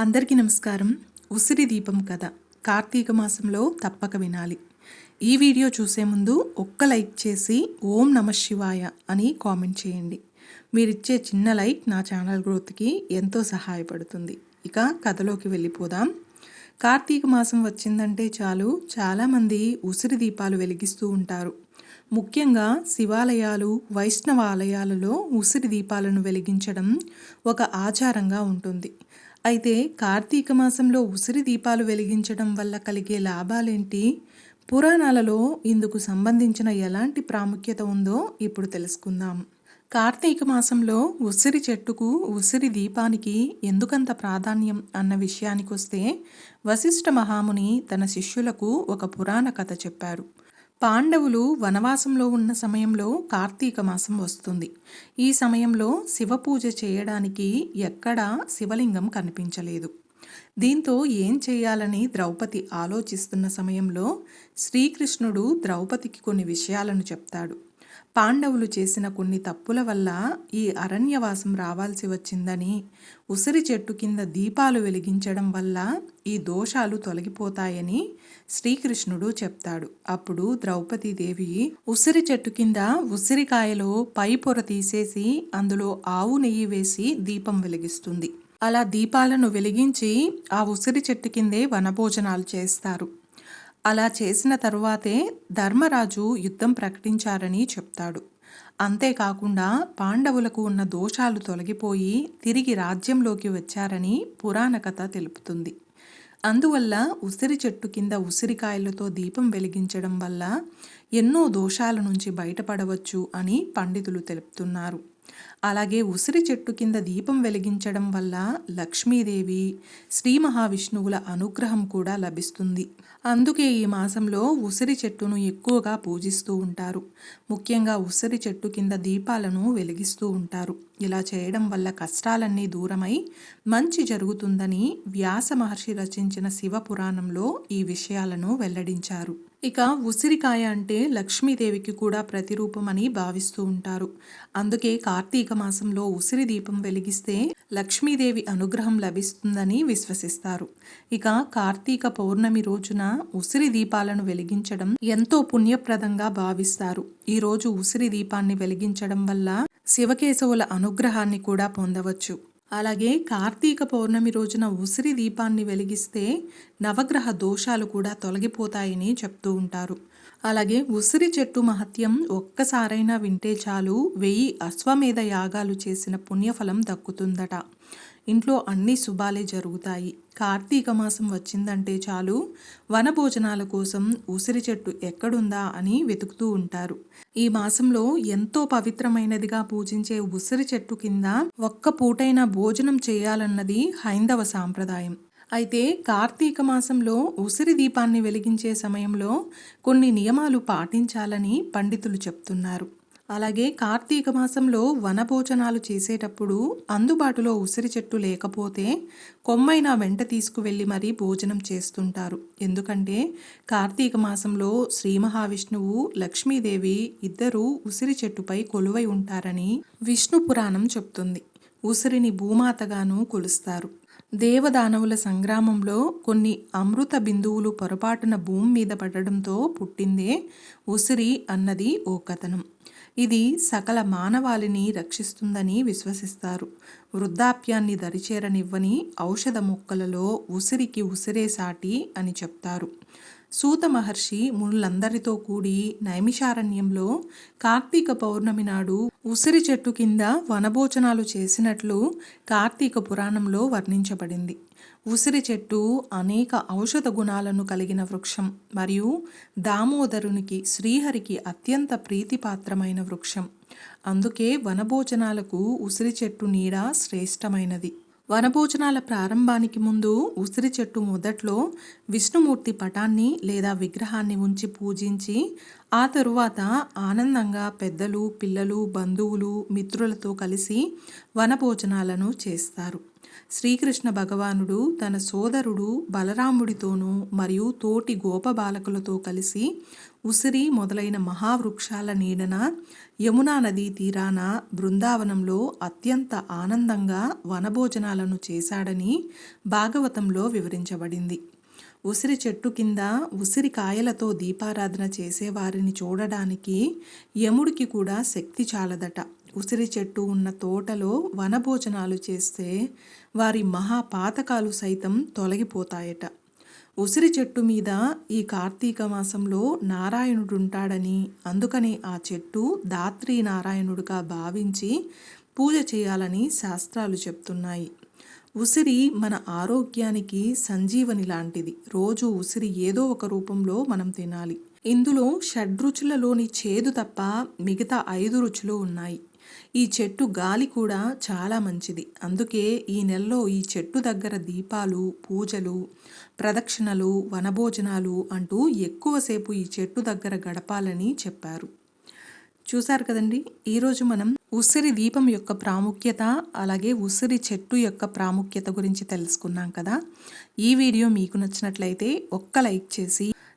అందరికీ నమస్కారం. ఉసిరి దీపం కథ కార్తీక మాసంలో తప్పక వినాలి. ఈ వీడియో చూసే ముందు ఒక్క లైక్ చేసి ఓం నమ శివాయ అని కామెంట్ చేయండి. మీరిచ్చే చిన్న లైక్ నా ఛానల్ గ్రోత్కి ఎంతో సహాయపడుతుంది. ఇక కథలోకి వెళ్ళిపోదాం. కార్తీక మాసం వచ్చిందంటే చాలు చాలామంది ఉసిరి దీపాలు వెలిగిస్తూ ఉంటారు. ముఖ్యంగా శివాలయాలు వైష్ణవ ఆలయాలలో ఉసిరి దీపాలను వెలిగించడం ఒక ఆచారంగా ఉంటుంది. అయితే కార్తీక మాసంలో ఉసిరి దీపాలు వెలిగించడం వల్ల కలిగే లాభాలేంటి? పురాణాలలో ఇందుకు సంబంధించిన ఎలాంటి ప్రాముఖ్యత ఉందో ఇప్పుడు తెలుసుకుందాం. కార్తీక మాసంలో ఉసిరి చెట్టుకు ఉసిరి దీపానికి ఎందుకంత ప్రాధాన్యం అన్న విషయానికొస్తే వశిష్ఠ మహాముని తన శిష్యులకు ఒక పురాణ కథ చెప్పారు. పాండవులు వనవాసంలో ఉన్న సమయంలో కార్తీక మాసం వస్తుంది. ఈ సమయంలో శివ పూజ చేయడానికి ఎక్కడా శివలింగం కనిపించలేదు. దీంతో ఏం చేయాలని ద్రౌపది ఆలోచిస్తున్న సమయంలో శ్రీకృష్ణుడు ద్రౌపదికి కొన్ని విషయాలను చెప్తాడు. పాండవులు చేసిన కొన్ని తప్పుల వల్ల ఈ అరణ్యవాసం రావాల్సి వచ్చిందని ఉసిరి చెట్టు కింద దీపాలు వెలిగించడం వల్ల ఈ దోషాలు తొలగిపోతాయని శ్రీకృష్ణుడు చెప్తాడు. అప్పుడు ద్రౌపదీదేవి ఉసిరి చెట్టు కింద ఉసిరికాయలో పై పొర తీసేసి అందులో ఆవు నెయ్యి వేసి దీపం వెలిగిస్తుంది. అలా దీపాలను వెలిగించి ఆ ఉసిరి చెట్టు కిందే వనభోజనాలు చేస్తారు. అలా చేసిన తరువాతే ధర్మరాజు యుద్ధం ప్రకటించారని చెప్తాడు. అంతేకాకుండా పాండవులకు ఉన్న దోషాలు తొలగిపోయి తిరిగి రాజ్యంలోకి వచ్చారని పురాణ కథ తెలుపుతుంది. అందువల్ల ఉసిరి చెట్టు కింద ఉసిరికాయలతో దీపం వెలిగించడం వల్ల ఎన్నో దోషాల నుంచి బయటపడవచ్చు అని పండితులు తెలుపుతున్నారు. అలాగే ఉసిరి చెట్టు కింద దీపం వెలిగించడం వల్ల లక్ష్మీదేవి శ్రీ మహావిష్ణువుల అనుగ్రహం కూడా లభిస్తుంది. అందుకే ఈ మాసంలో ఉసిరి చెట్టును ఎక్కువగా పూజిస్తూ ఉంటారు. ముఖ్యంగా ఉసిరి చెట్టు కింద దీపాలను వెలిగిస్తూ ఉంటారు. ఇలా చేయడం వల్ల కష్టాలన్నీ దూరమై మంచి జరుగుతుందని వ్యాస మహర్షి రచించిన శివ పురాణంలో ఈ విషయాలను వెల్లడించారు. ఇక ఉసిరికాయ అంటే లక్ష్మీదేవికి కూడా ప్రతిరూపమని భావిస్తూ ఉంటారు. అందుకే కార్తీక కార్తీక మాసంలో ఉసిరి దీపం వెలిగిస్తే లక్ష్మీదేవి అనుగ్రహం లభిస్తుందని విశ్వసిస్తారు. ఇక కార్తీక పౌర్ణమి రోజున ఉసిరి దీపాలను వెలిగించడం ఎంతో పుణ్యప్రదంగా భావిస్తారు. ఈ రోజు ఉసిరి దీపాన్ని వెలిగించడం వల్ల శివకేశవుల అనుగ్రహాన్ని కూడా పొందవచ్చు. అలాగే కార్తీక పౌర్ణమి రోజున ఉసిరి దీపాన్ని వెలిగిస్తే నవగ్రహ దోషాలు కూడా తొలగిపోతాయని చెప్తూ ఉంటారు. అలాగే ఉసిరి చెట్టు మహత్యం ఒక్కసారైనా వింటే చాలు. వెయ్యి అశ్వమేధ యాగాలు చేసిన పుణ్యఫలం దక్కుతుందట. ఇంట్లో అన్ని శుభాలే జరుగుతాయి. కార్తీక మాసం వచ్చిందంటే చాలు. వనభోజనాల కోసం ఉసిరి చెట్టు ఎక్కడుందా అని వెతుకుతూ ఉంటారు. ఈ మాసంలో ఎంతో పవిత్రమైనదిగా పూజించే ఉసిరి చెట్టు కింద ఒక్క పూటైన భోజనం చేయాలన్నది హైందవ సాంప్రదాయం. అయితే కార్తీక మాసంలో ఉసిరి దీపాన్ని వెలిగించే సమయంలో కొన్ని నియమాలు పాటించాలని పండితులు చెప్తున్నారు. అలాగే కార్తీక మాసంలో వనభోజనాలు చేసేటప్పుడు అందుబాటులో ఉసిరి చెట్టు లేకపోతే కొమ్మైనా వెంట తీసుకువెళ్ళి మరీ భోజనం చేస్తుంటారు. ఎందుకంటే కార్తీక మాసంలో శ్రీ మహావిష్ణువు లక్ష్మీదేవి ఇద్దరూ ఉసిరి చెట్టుపై కొలువై ఉంటారని విష్ణు పురాణం చెప్తుంది. ఉసిరిని భూమాతగాను కొలుస్తారు. దేవదానవుల సంగ్రామంలో కొన్ని అమృత బిందువులు పొరపాటున భూమి మీద పడడంతో పుట్టిందే ఉసిరి అన్నది ఓ కథనం. ఇది సకల మానవాళిని రక్షిస్తుందని విశ్వసిస్తారు. వృద్ధాప్యాన్ని దరిచేరనివ్వని ఔషధ మొక్కలలో ఉసిరికి ఉసిరే సాటి అని చెప్తారు. సూత మహర్షి మునులందరితో కూడి నైమిషారణ్యంలో కార్తీక పౌర్ణమి నాడు ఉసిరి చెట్టు కింద వనభోజనాలు చేసినట్లు కార్తీక పురాణంలో వర్ణించబడింది. ఉసిరి చెట్టు అనేక ఔషధ గుణాలను కలిగిన వృక్షం మరియు దామోదరునికి శ్రీహరికి అత్యంత ప్రీతిపాత్రమైన వృక్షం. అందుకే వనభోజనాలకు ఉసిరి చెట్టు నీడ శ్రేష్టమైనది. వనభోజనాల ప్రారంభానికి ముందు ఉసిరి చెట్టు మొదట్లో విష్ణుమూర్తి పటాన్ని లేదా విగ్రహాన్ని ఉంచి పూజించి ఆ తరువాత ఆనందంగా పెద్దలు పిల్లలు బంధువులు మిత్రులతో కలిసి వనభోజనాలను చేస్తారు. శ్రీకృష్ణ భగవానుడు తన సోదరుడు బలరాముడితోనూ మరియు తోటి గోపబాలకులతో కలిసి ఉసిరి మొదలైన మహావృక్షాల నీడన యమునా నదీ తీరాన బృందావనంలో అత్యంత ఆనందంగా వనభోజనాలను చేశాడని భాగవతంలో వివరించబడింది. ఉసిరి చెట్టు కింద ఉసిరి కాయలతో దీపారాధన చేసేవారిని చూడడానికి యముడికి కూడా శక్తి చాలదట. ఉసిరి చెట్టు ఉన్న తోటలో వనభోజనాలు చేస్తే వారి మహాపాతకాలు సైతం తొలగిపోతాయట. ఉసిరి చెట్టు మీద ఈ కార్తీక మాసంలో నారాయణుడు ఉంటాడని అందుకనే ఆ చెట్టు దాత్రి నారాయణుడుగా భావించి పూజ చేయాలని శాస్త్రాలు చెప్తున్నాయి. ఉసిరి మన ఆరోగ్యానికి సంజీవని లాంటిది. రోజు ఉసిరి ఏదో ఒక రూపంలో మనం తినాలి. ఇందులో షడ్రుచులలోని చేదు తప్ప మిగతా ఐదు రుచులు ఉన్నాయి. ఈ చెట్టు గాలి కూడా చాలా మంచిది. అందుకే ఈ నెలలో ఈ చెట్టు దగ్గర దీపాలు పూజలు ప్రదక్షిణలు వనభోజనాలు అంటూ ఎక్కువసేపు ఈ చెట్టు దగ్గర గడపాలని చెప్పారు. చూశారు కదండి? ఈరోజు మనం ఉసిరి దీపం యొక్క ప్రాముఖ్యత అలాగే ఉసిరి చెట్టు యొక్క ప్రాముఖ్యత గురించి తెలుసుకున్నాం కదా? ఈ వీడియో మీకు నచ్చినట్లయితే ఒక్క లైక్ చేసి